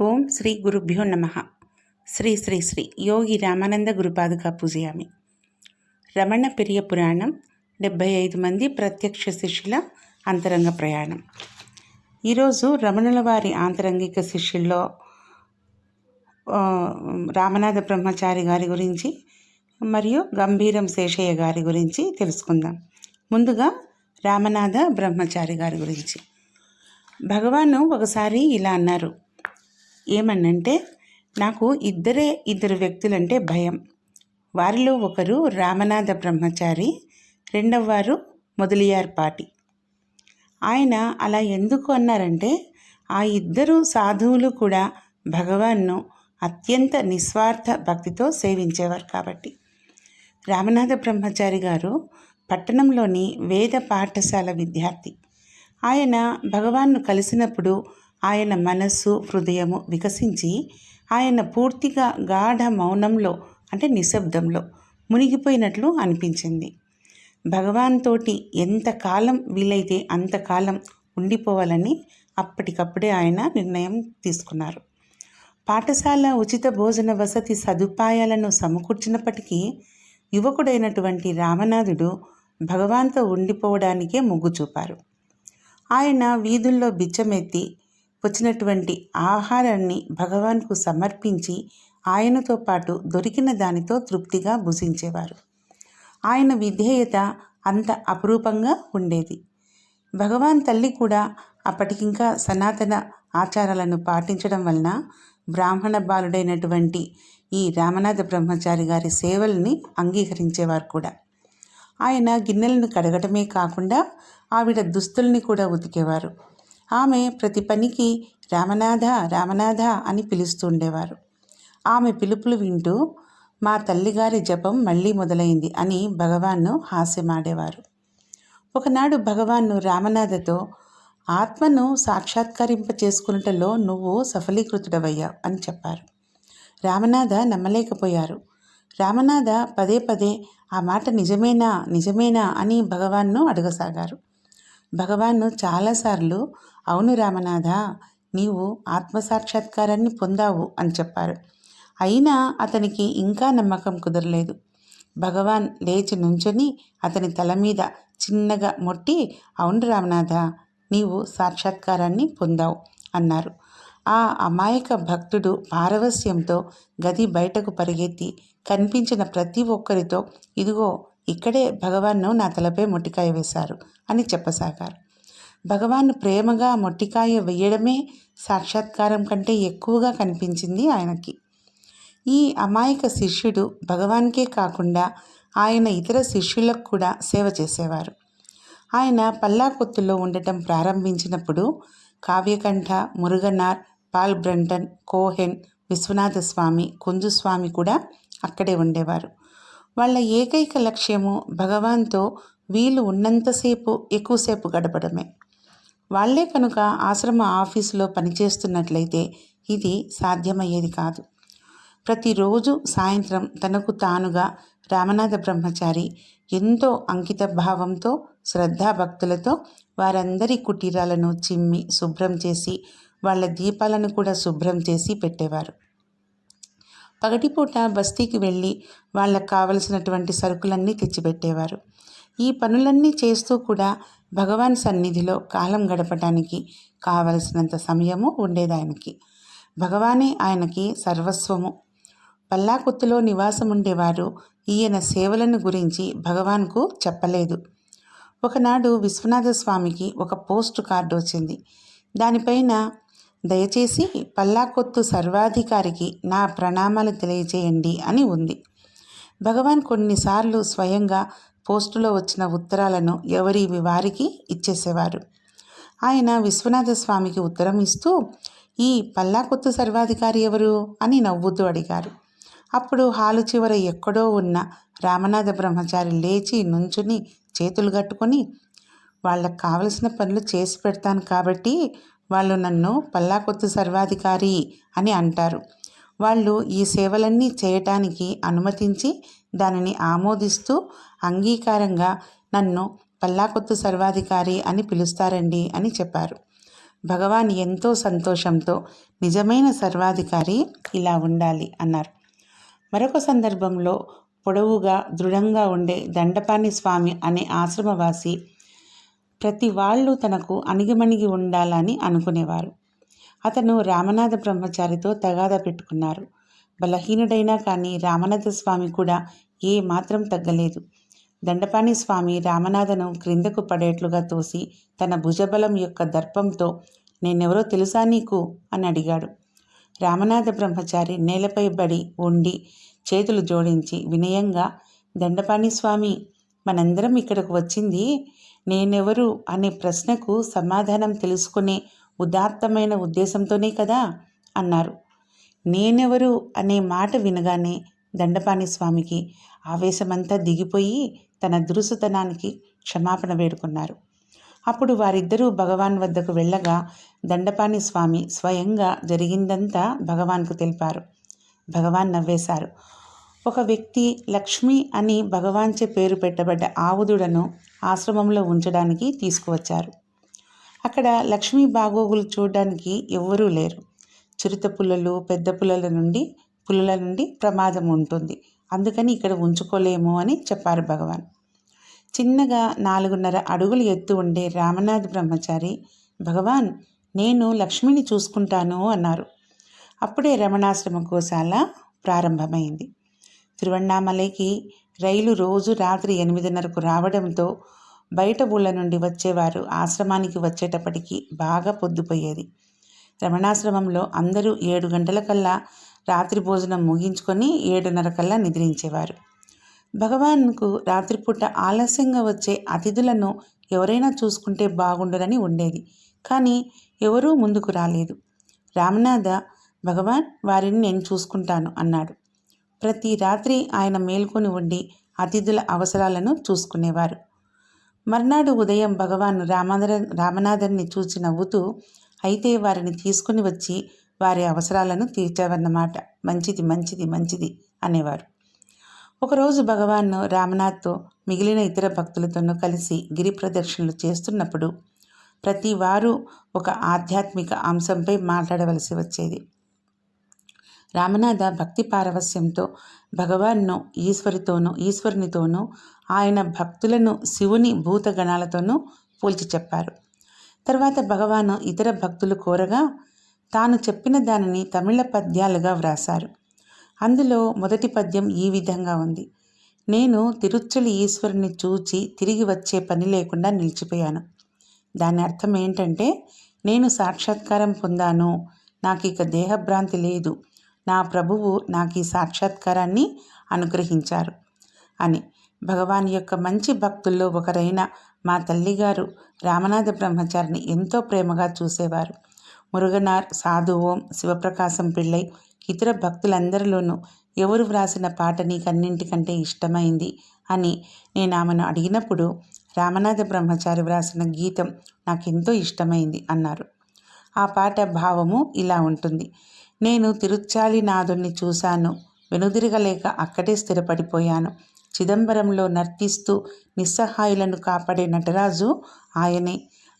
ఓం శ్రీ గురుభ్యో నమ. శ్రీ శ్రీ శ్రీ యోగి రామానంద గురుపాదుక పూజయామి. రమణ పెరియ పురాణం డెబ్భై ఐదు మంది ప్రత్యక్ష శిష్యుల అంతరంగ ప్రయాణం. ఈరోజు రమణుల వారి ఆంతరంగిక శిష్యుల్లో రామనాథ బ్రహ్మచారి గారి గురించి మరియు గంభీరం శేషయ్య గారి గురించి తెలుసుకుందాం. ముందుగా రామనాథ బ్రహ్మచారి గారి గురించి. భగవాను ఒకసారి ఇలా అన్నారు ఏమన్నంటే నాకు ఇద్దరే ఇద్దరు వ్యక్తులంటే భయం. వారిలో ఒకరు రామనాథ బ్రహ్మచారి రెండవ వారు మొదలియార్ పాటి. ఆయన అలా ఎందుకు అన్నారంటే ఆ ఇద్దరు సాధువులు కూడా భగవాన్ను అత్యంత నిస్వార్థ భక్తితో సేవించేవారు కాబట్టి. రామనాథ బ్రహ్మచారి గారు పట్టణంలోని వేద పాఠశాల విద్యార్థి. ఆయన భగవాన్ను కలిసినప్పుడు ఆయన మనస్సు హృదయము వికసించి ఆయన పూర్తిగా గాఢ మౌనంలో అంటే నిశ్శబ్దంలో మునిగిపోయినట్లు అనిపించింది. భగవాన్ తోటి ఎంతకాలం వీలైతే అంతకాలం ఉండిపోవాలని అప్పటికప్పుడే ఆయన నిర్ణయం తీసుకున్నారు. పాఠశాల ఉచిత భోజన వసతి సదుపాయాలను సమకూర్చినప్పటికీ యువకుడైనటువంటి రామనాథుడు భగవాన్తో ఉండిపోవడానికే మొగ్గు చూపారు ఆయన వీధుల్లో బిచ్చమెత్తి వచ్చినటువంటి ఆహారాన్ని భగవాన్కు సమర్పించి ఆయనతో పాటు దొరికిన దానితో తృప్తిగా భుజించేవారు. ఆయన విధేయత అంత అపురూపంగా ఉండేది. భగవాన్ తల్లి కూడా అప్పటికింకా సనాతన ఆచారాలను పాటించడం వలన బ్రాహ్మణ బాలుడైనటువంటి ఈ రామనాథ బ్రహ్మచారి గారి సేవల్ని అంగీకరించేవారు కూడా. ఆయన గిన్నెలను కడగటమే కాకుండా ఆవిడ దుస్తుల్ని కూడా ఉతికేవారు. ఆమె ప్రతి పనికి రామనాథ రామనాథ అని పిలుస్తూ ఉండేవారు ఆమె పిలుపులు వింటూ మా తల్లిగారి జపం మళ్ళీ మొదలైంది అని భగవాన్ను హాస్యమాడేవారు. ఒకనాడు భగవాన్ను రామనాథతో ఆత్మను సాక్షాత్కరింప చేసుకున్నటలో నువ్వు సఫలీకృతుడవయ్యావు అని చెప్పారు. రామనాథ నమ్మలేకపోయారు. రామనాథ పదే పదే ఆ మాట నిజమేనా? నిజమేనా? అని భగవాన్ను అడగసాగారు. భగవాన్ను చాలాసార్లు అవును రామనాథ నీవు ఆత్మసాక్షాత్కారాన్ని పొందావు అని చెప్పారు. అయినా అతనికి ఇంకా నమ్మకం కుదరలేదు. భగవాన్ లేచి నుంచొని అతని తల మీద చిన్నగా మొట్టి అవును రామనాథ నీవు సాక్షాత్కారాన్ని పొందావు అన్నారు. ఆ అమాయక భక్తుడు పారవస్యంతో గది బయటకు పరిగెత్తి కనిపించిన ప్రతి ఒక్కరితో ఇదిగో ఇక్కడే భగవాన్ను నా తలపై మొట్టికాయ వేశారు అని చెప్పసాగారు. భగవాన్ ప్రేమగా మొట్టికాయ వేయడమే సాక్షాత్కారం కంటే ఎక్కువగా కనిపించింది ఆయనకి. ఈ అమాయక శిష్యుడు భగవాన్కే కాకుండా ఆయన ఇతర శిష్యులకు కూడా సేవ చేసేవారు. ఆయన పల్లాకొత్తులో ఉండటం ప్రారంభించినప్పుడు Kavyakantha Muruganar Paul Brunton Cohen Viswanatha Swami Kunjuswami కూడా అక్కడే ఉండేవారు. వాళ్ళ ఏకైక లక్ష్యము భగవాన్తో వీలు ఉన్నంతసేపు ఎక్కువసేపు గడపడమే. వాళ్ళే కనుక ఆశ్రమ ఆఫీసులో పనిచేస్తున్నట్లయితే ఇది సాధ్యమయ్యేది కాదు. ప్రతిరోజు సాయంత్రం తనకు తానుగా రామనాథ బ్రహ్మచారి ఎంతో అంకిత భావంతో శ్రద్ధాభక్తులతో వారందరి కుటీరాలను చిమ్మి శుభ్రం చేసి వాళ్ళ దీపాలను కూడా శుభ్రం చేసి పెట్టేవారు. పగటిపూట బస్తీకి వెళ్ళి వాళ్ళకు కావలసినటువంటి సరుకులన్నీ తెచ్చిపెట్టేవారు. ఈ పనులన్నీ చేస్తూ కూడా భగవాన్ సన్నిధిలో కాలం గడపడానికి కావలసినంత సమయము ఉండేదానికి. భగవానే ఆయనకి సర్వస్వము. పల్లాకొత్తులో నివాసం ఉండేవారు ఈయన సేవలను గురించి భగవాన్కు చెప్పలేదు. ఒకనాడు విశ్వనాథ స్వామికి ఒక పోస్ట్ కార్డు వచ్చింది. దానిపైన దయచేసి పల్లాకొత్తు సర్వాధికారికి నా ప్రణామాలు తెలియజేయండి అని ఉంది. భగవాన్ కొన్నిసార్లు స్వయంగా పోస్టులో వచ్చిన ఉత్తరాలను ఎవరి వారికి ఇచ్చేసేవారు? ఆయన విశ్వనాథ స్వామికి ఉత్తరం ఇస్తూ ఈ పల్లాకొత్తు సర్వాధికారి ఎవరు? అని నవ్వుతూ అడిగారు. అప్పుడు హాలు చివర ఎక్కడో ఉన్న రామనాథ బ్రహ్మచారి లేచి నుంచుని చేతులు కట్టుకొని వాళ్ళకు కావలసిన పనులు చేసి పెడతాను కాబట్టి వాళ్ళు నన్ను పల్లాకొత్తు సర్వాధికారి అని అంటారు. వాళ్ళు ఈ సేవలన్నీ చేయటానికి అనుమతించి దానిని ఆమోదిస్తూ అంగీకారంగా నన్ను పల్లాకొత్తు సర్వాధికారి అని పిలుస్తారండి అని చెప్పారు. భగవాన్ ఎంతో సంతోషంతో నిజమైన సర్వాధికారి ఇలా ఉండాలి అన్నారు. మరొక సందర్భంలో పొడవుగా దృఢంగా ఉండే దండపాణి స్వామి అనే ఆశ్రమవాసి ప్రతి వాళ్ళు తనకు అణిగిమణిగి ఉండాలని అనుకునేవారు. అతను రామనాథ బ్రహ్మచారితో తగాదా పెట్టుకున్నారు. బలహీనుడైనా కానీ రామనాథ స్వామి కూడా ఏ మాత్రం తగ్గలేదు. దండపాణి స్వామి రామనాథను క్రిందకు పడేట్లుగా తోసి తన భుజబలం యొక్క దర్పంతో నేనెవరో తెలుసా నీకు అని అడిగాడు. రామనాథ బ్రహ్మచారి నేలపై బడి ఉండి చేతులు జోడించి వినయంగా దండపాణి స్వామి మనందరం ఇక్కడకు వచ్చింది. నేనెవరు అనే ప్రశ్నకు సమాధానం తెలుసుకునే ఉదాత్తమైన ఉద్దేశంతోనే కదా అన్నారు. నేనెవరు అనే మాట వినగానే దండపాణి స్వామికి ఆవేశమంతా దిగిపోయి తన దురుసుతనానికి క్షమాపణ వేడుకున్నారు. అప్పుడు వారిద్దరూ భగవాన్ వద్దకు వెళ్ళగా దండపాణి స్వామి స్వయంగా జరిగిందంతా భగవాన్కు తెలిపారు. భగవాన్ నవ్వేశారు. ఒక వ్యక్తి లక్ష్మి అని భగవాన్చే పేరు పెట్టబడ్డ ఆవుదుడను ఆశ్రమంలో ఉంచడానికి తీసుకువచ్చారు. అక్కడ లక్ష్మీ బాగోగులు చూడడానికి ఎవ్వరూ లేరు. చిరుత పుల్లలు పెద్ద పుల్లల నుండి పుల్లల నుండి ప్రమాదం ఉంటుంది. అందుకని ఇక్కడ ఉంచుకోలేము అని చెప్పారు భగవాన్. చిన్నగా నాలుగున్నర అడుగులు ఎత్తు ఉండే రామనాథ్ బ్రహ్మచారి భగవాన్ నేను లక్ష్మిని చూసుకుంటాను అన్నారు. అప్పుడే రమణాశ్రమ గోశాల ప్రారంభమైంది. తిరువణామలైకి రైలు రోజు రాత్రి ఎనిమిదిన్నరకు రావడంతో బయట ఊళ్ళ నుండి వచ్చేవారు ఆశ్రమానికి వచ్చేటప్పటికి బాగా పొద్దుపోయేది. రమణాశ్రమంలో అందరూ ఏడు గంటలకల్లా రాత్రి భోజనం ముగించుకొని ఏడున్నర కల్లా నిద్రించేవారు. భగవాన్కు రాత్రిపూట ఆలస్యంగా వచ్చే అతిథులను ఎవరైనా చూసుకుంటే బాగుండదని ఉండేది. కానీ ఎవరూ ముందుకు రాలేదు. రామనాథ భగవాన్ వారిని నేను చూసుకుంటాను అన్నాడు. ప్రతి రాత్రి ఆయన మేల్కొని ఉండి అతిథుల అవసరాలను చూసుకునేవారు. మర్నాడు ఉదయం భగవాన్ రామాధర రామనాథన్ని చూచి నవ్వుతూ అయితే వారిని తీసుకుని వచ్చి వారి అవసరాలను తీర్చావన్నమాట. మంచిది మంచిది మంచిది అనేవారు. ఒకరోజు భగవాన్ రామనాథ్తో మిగిలిన ఇతర భక్తులతోనూ కలిసి గిరి ప్రదక్షిణలు చేస్తున్నప్పుడు ప్రతి వారు ఒక ఆధ్యాత్మిక అంశంపై మాట్లాడవలసి వచ్చేది. రామనాథ భక్తి పారవస్యంతో భగవాన్ను ఈశ్వరితోనూ ఈశ్వరునితోనూ ఆయన భక్తులను శివుని భూతగణాలతోనూ పోల్చి చెప్పారు. తర్వాత భగవాను ఇతర భక్తులు కోరగా తాను చెప్పిన దానిని తమిళ పద్యాలుగా వ్రాశారు. అందులో మొదటి పద్యం ఈ విధంగా ఉంది. నేను తిరుచ్చలి ఈశ్వరుని చూచి తిరిగి వచ్చే పని లేకుండా నిలిచిపోయాను. దాని అర్థం ఏంటంటే నేను సాక్షాత్కారం పొందాను. నాకు ఇక దేహభ్రాంతి లేదు. నా ప్రభువు నాకు ఈ సాక్షాత్కారాన్ని అనుగ్రహించారు అని. భగవాన్ యొక్క మంచి భక్తుల్లో ఒకరైన మా తల్లిగారు రామనాథ బ్రహ్మచారిని ఎంతో ప్రేమగా చూసేవారు. మురుగనార్ సాధువోం శివప్రకాశం పిళ్ళై ఇతర భక్తులందరిలోనూ ఎవరు వ్రాసిన పాట నీకన్నింటికంటే ఇష్టమైంది అని నేను ఆమెను అడిగినప్పుడు రామనాథ బ్రహ్మచారి వ్రాసిన గీతం నాకెంతో ఇష్టమైంది అన్నారు. ఆ పాట భావము ఇలా ఉంటుంది. నేను తిరుచాలినాథుణ్ణి చూశాను వెనుదిరగలేక అక్కడే స్థిరపడిపోయాను. చిదంబరంలో నర్తిస్తూ నిస్సహాయులను కాపాడే నటరాజు ఆయనే.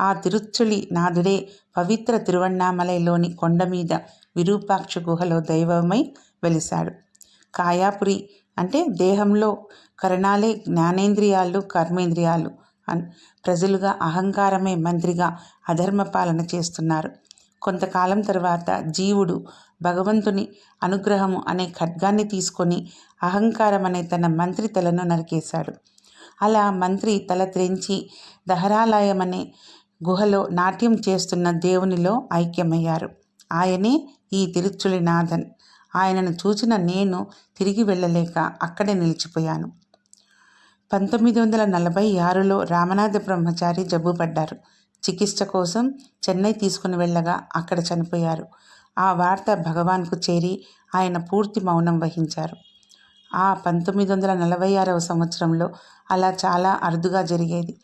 ఆ తిరుచులి నాథుడే పవిత్ర తిరువణ్ణామలైలోని కొండ మీద విరూపాక్ష గుహలో దైవమై వెలిశాడు. కాయాపురి అంటే దేహంలో కరణాలే జ్ఞానేంద్రియాలు కర్మేంద్రియాలు అన్ ప్రజలుగా అహంకారమే మంత్రిగా అధర్మ పాలన చేస్తున్నారు. కొంతకాలం తర్వాత జీవుడు భగవంతుని అనుగ్రహము అనే ఖడ్గాన్ని తీసుకొని అహంకారం అనే తన మంత్రి తలను నరికేశాడు. అలా మంత్రి తల త్రెంచి దహరాలయం అనే గుహలో నాట్యం చేస్తున్న దేవునిలో ఐక్యమయ్యారు. ఆయనే ఈ తిరుచులినాథన్ ఆయనను చూచిన నేను తిరిగి వెళ్ళలేక అక్కడే నిలిచిపోయాను. పంతొమ్మిది వందల నలభై ఆరులో రామనాథ బ్రహ్మచారి జబ్బుపడ్డారు. చికిత్స కోసం చెన్నై తీసుకుని వెళ్ళగా అక్కడ చనిపోయారు. ఆ వార్త భగవాన్కు చేరి ఆయన పూర్తి మౌనం వహించారు. ఆ పంతొమ్మిది వందల నలభై ఆరవ సంవత్సరంలో అలా చాలా అరుదుగా జరిగేది.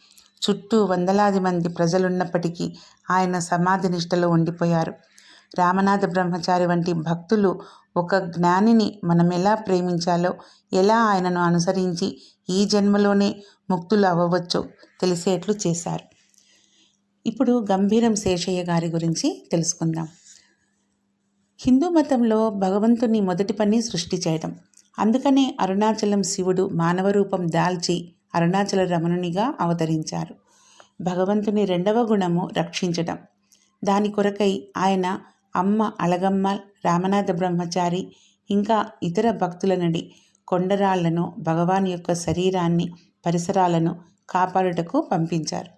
చుట్టూ వందలాది మంది ప్రజలున్నప్పటికీ ఆయన సమాధి నిష్టలో ఉండిపోయారు. రామనాథ బ్రహ్మచారి వంటి భక్తులు ఒక జ్ఞానిని మనం ఎలా ప్రేమించాలో ఎలా ఆయనను అనుసరించి ఈ జన్మలోనే ముక్తులు అవ్వవచ్చో తెలిసేట్లు చేశారు. ఇప్పుడు గంభీరం శేషయ్య గారి గురించి తెలుసుకుందాం. హిందూ మతంలో భగవంతుని మొదటి పని సృష్టి చేయడం. అందుకనే అరుణాచలం శివుడు మానవ రూపం దాల్చి అరుణాచల రమణునిగా అవతరించారు. భగవంతుని రెండవ గుణము రక్షించడం దాని కొరకై ఆయన అమ్మ అలగమ్మ రామనాథ బ్రహ్మచారి ఇంకా ఇతర భక్తుల నడి కొండరాళ్ళను భగవాన్ యొక్క శరీరాన్ని పరిసరాలను కాపాడుటకు పంపించారు.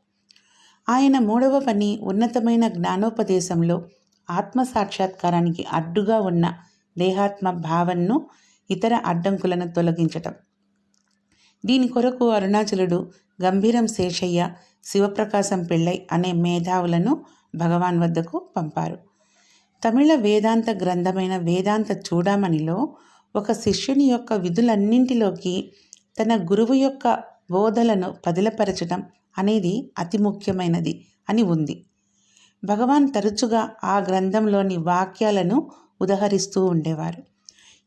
ఆయన మూడవ పని ఉన్నతమైన జ్ఞానోపదేశంలో ఆత్మ సాక్షాత్కారానికి అడ్డుగా ఉన్న దేహాత్మ భావన్ను ఇతర అడ్డంకులను తొలగించటం. దీని కొరకు అరుణాచలుడు గంభీరం శేషయ్య శివప్రకాశం పిళ్ళై అనే మేధావులను భగవాన్ వద్దకు పంపారు. తమిళ వేదాంత గ్రంథమైన వేదాంత చూడామణిలో ఒక శిష్యుని యొక్క విధులన్నింటిలోకి తన గురువు యొక్క బోధలను పదిలపరచడం అనేది అతి ముఖ్యమైనది అని ఉంది. భగవాన్ తరచుగా ఆ గ్రంథంలోని వాక్యాలను ఉదహరిస్తూ ఉండేవారు.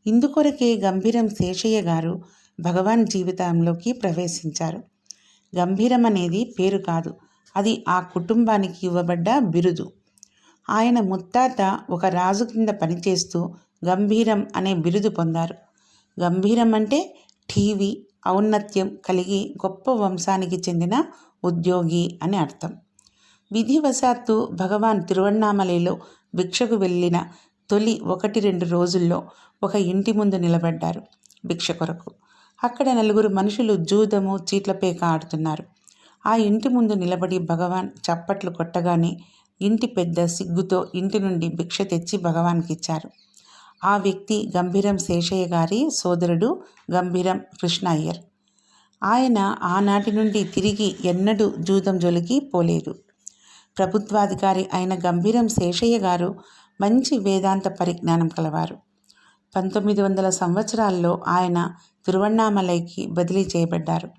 ఇందుకొరకే గంభీరం శేషయ్య గారు భగవాన్ జీవితంలోకి ప్రవేశించారు. గంభీరం అనేది పేరు కాదు. అది ఆ కుటుంబానికి ఇవ్వబడ్డ బిరుదు. ఆయన ముత్తాత ఒక రాజు కింద పనిచేస్తూ గంభీరం అనే బిరుదు పొందారు. గంభీరం అంటే టీవీ ఔన్నత్యం కలిగి గొప్ప వంశానికి చెందిన ఉద్యోగి అని అర్థం. విధివశాత్తు భగవాన్ తిరువణ్ణామలలో భిక్షకు వెళ్ళిన తొలి ఒకటి రెండు రోజుల్లో ఒక ఇంటి ముందు నిలబడ్డారు భిక్ష కొరకు. అక్కడ నలుగురు మనుషులు జూదము చీట్లపేక ఆడుతున్నారు. ఆ ఇంటి ముందు నిలబడి భగవాన్ చప్పట్లు కొట్టగానే ఇంటి పెద్ద సిగ్గుతో ఇంటి నుండి భిక్ష తెచ్చి భగవాన్కి ఇచ్చారు ఆ వ్యక్తి గంభీరం శేషయ్య గారి సోదరుడు గంభీరం కృష్ణ అయ్యర్. ఆయన ఆనాటి నుండి తిరిగి ఎన్నడూ జూదం జొలికి పోలేదు. ప్రభుత్వాధికారి అయిన గంభీరం శేషయ్య గారు మంచి వేదాంత పరిజ్ఞానం కలవారు. పంతొమ్మిది వందల సంవత్సరాల్లో ఆయన తిరువణ్ణామలైకి బదిలీ చేయబడ్డారు.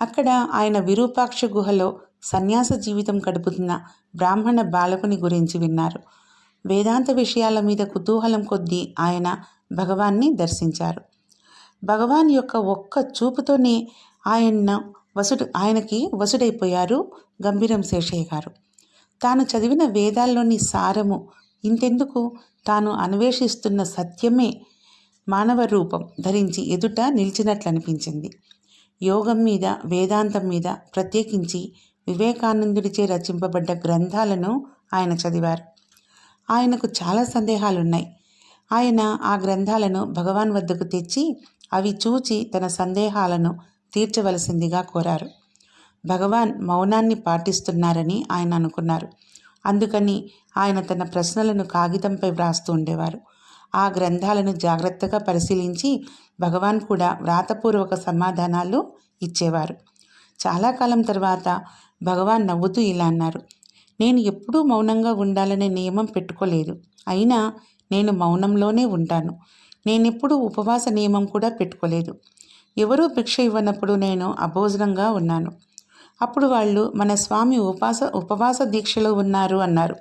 అక్కడ ఆయన విరూపాక్ష గుహలో సన్యాస జీవితం గడుపుతున్న బ్రాహ్మణ బాలకుని గురించి విన్నారు. వేదాంత విషయాల మీద కుతూహలం కొద్దీ ఆయన భగవాన్ని దర్శించారు. భగవాన్ యొక్క ఒక్క చూపుతోనే ఆయన వసుడు ఆయనకి వసుడైపోయారు గంభీరం శేషయ్య గారు. తాను చదివిన వేదాల్లోని సారము ఇంతెందుకు? తాను అన్వేషిస్తున్న సత్యమే మానవ రూపం ధరించి ఎదుట నిలిచినట్లు అనిపించింది యోగం మీద వేదాంతం మీద ప్రత్యేకించి వివేకానందుడిచే రచింపబడ్డ గ్రంథాలను ఆయన చదివారు. ఆయనకు చాలా సందేహాలున్నాయి. ఆయన ఆ గ్రంథాలను భగవాన్ వద్దకు తెచ్చి అవి చూచి తన సందేహాలను తీర్చవలసిందిగా కోరారు. భగవాన్ మౌనాన్ని పాటిస్తున్నారని ఆయన అనుకున్నారు. అందుకని ఆయన తన ప్రశ్నలను కాగితంపై వ్రాస్తూ ఉండేవారు. ఆ గ్రంథాలను జాగ్రత్తగా పరిశీలించి భగవాన్ కూడా వ్రాతపూర్వక సమాధానాలు ఇచ్చేవారు. చాలా కాలం తర్వాత భగవాన్ నవ్వుతూ ఇలా అన్నారు నేను ఎప్పుడూ మౌనంగా ఉండాలనే నియమం పెట్టుకోలేదు. అయినా నేను మౌనంలోనే ఉంటాను. నేనెప్పుడూ ఉపవాస నియమం కూడా పెట్టుకోలేదు. ఎవరూ భిక్ష ఇవ్వనప్పుడు నేను అభోజనంగా ఉన్నాను. అప్పుడు వాళ్ళు మన స్వామి ఉపాస ఉపవాస దీక్షలో ఉన్నారు అన్నారు.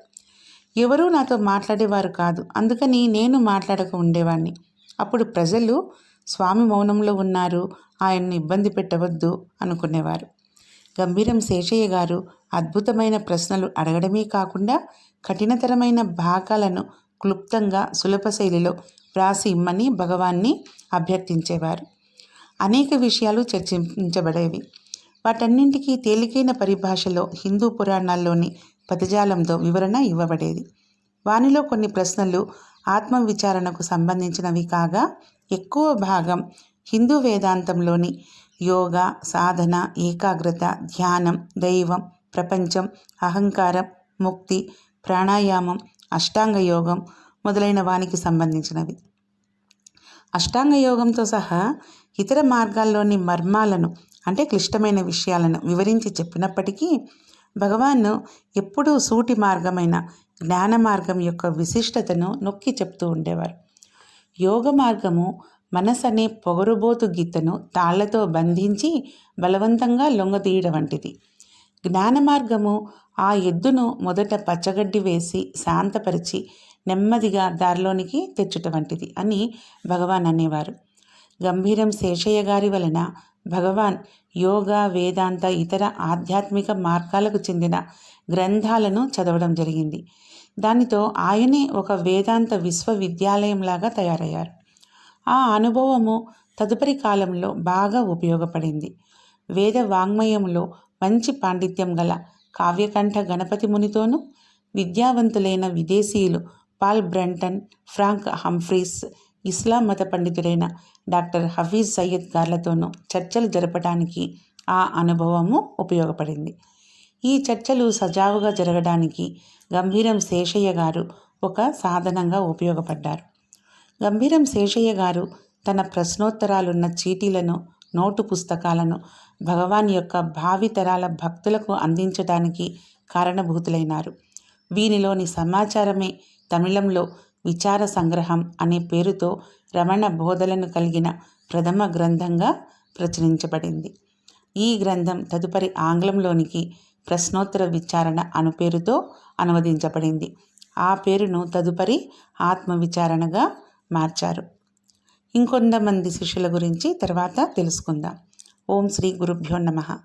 ఎవరూ నాతో మాట్లాడేవారు కాదు. అందుకని నేను మాట్లాడక ఉండేవాడిని అప్పుడు ప్రజలు స్వామి మౌనంలో ఉన్నారు ఆయన్ని ఇబ్బంది పెట్టవద్దు అనుకునేవారు. గంభీరం శేషయ్య గారు అద్భుతమైన ప్రశ్నలు అడగడమే కాకుండా కఠినతరమైన భాగాలను క్లుప్తంగా సులభ శైలిలో వ్రాసి ఇమ్మని భగవాన్ని అభ్యర్థించేవారు. అనేక విషయాలు చర్చించబడేవి. వాటన్నింటికీ తేలికైన పరిభాషలో హిందూ పురాణాల్లోని పదజాలంతో వివరణ ఇవ్వబడేది. వానిలో కొన్ని ప్రశ్నలు ఆత్మవిచారణకు సంబంధించినవి కాగా ఎక్కువ భాగం హిందూ వేదాంతంలోని యోగ సాధన ఏకాగ్రత ధ్యానం దైవం ప్రపంచం అహంకారం ముక్తి ప్రాణాయామం అష్టాంగ యోగం మొదలైన వానికి సంబంధించినవి. అష్టాంగ యోగంతో సహా ఇతర మార్గాల్లోని మర్మాలను అంటే క్లిష్టమైన విషయాలను వివరించి చెప్పినప్పటికీ భగవాన్ ఎప్పుడూ సూటి మార్గమైన జ్ఞాన మార్గం యొక్క విశిష్టతను నొక్కి చెప్తూ ఉండేవారు. యోగ మార్గము మనసు అనే పొగరుబోతు గీతను తాళ్ళతో బంధించి బలవంతంగా లొంగదీయడం వంటిది. జ్ఞాన మార్గము ఆ ఎద్దును మొదట పచ్చగడ్డి వేసి శాంతపరిచి నెమ్మదిగా దారిలోనికి తెచ్చుట వంటిది అని భగవాన్ అనేవారు. గంభీరం శేషయ్య గారి వలన భగవాన్ యోగా వేదాంత ఇతర ఆధ్యాత్మిక మార్గాలకు చెందిన గ్రంథాలను చదవడం జరిగింది. దానితో ఆయనే ఒక వేదాంత విశ్వవిద్యాలయంలాగా తయారయ్యారు. ఆ అనుభవము తదుపరి కాలంలో బాగా ఉపయోగపడింది. వేద వాంగ్మయంలో మంచి పాండిత్యం గల కావ్యకంఠ గణపతి మునితోనూ విద్యావంతులైన విదేశీయులు పాల్ బ్రంటన్ ఫ్రాంక్ హంఫ్రీస్ ఇస్లాం మత పండితుడైన డాక్టర్ హఫీజ్ సయ్యద్ గార్లతోనూ చర్చలు జరపడానికి ఆ అనుభవము ఉపయోగపడింది. ఈ చర్చలు సజావుగా జరగడానికి గంభీరం శేషయ్య గారు ఒక సాధనంగా ఉపయోగపడ్డారు. గంభీరం శేషయ్య గారు తన ప్రశ్నోత్తరాలున్న చీటీలను నోటు పుస్తకాలను భగవాన్ యొక్క భావితరాల భక్తులకు అందించడానికి కారణభూతులైనారు. వీనిలోని సమాచారమే తమిళంలో విచార సంగ్రహం అనే పేరుతో రమణ బోధలను కలిగిన ప్రథమ గ్రంథంగా ప్రచురించబడింది. ఈ గ్రంథం తదుపరి ఆంగ్లంలోనికి ప్రశ్నోత్తర విచారణ అను పేరుతో అనువదించబడింది. ఆ పేరును తదుపరి ఆత్మవిచారణగా మార్చారు. ఇంకొంతమంది శిష్యుల గురించి తర్వాత తెలుసుకుందాం. ఓం శ్రీ గురుభ్యో నమ.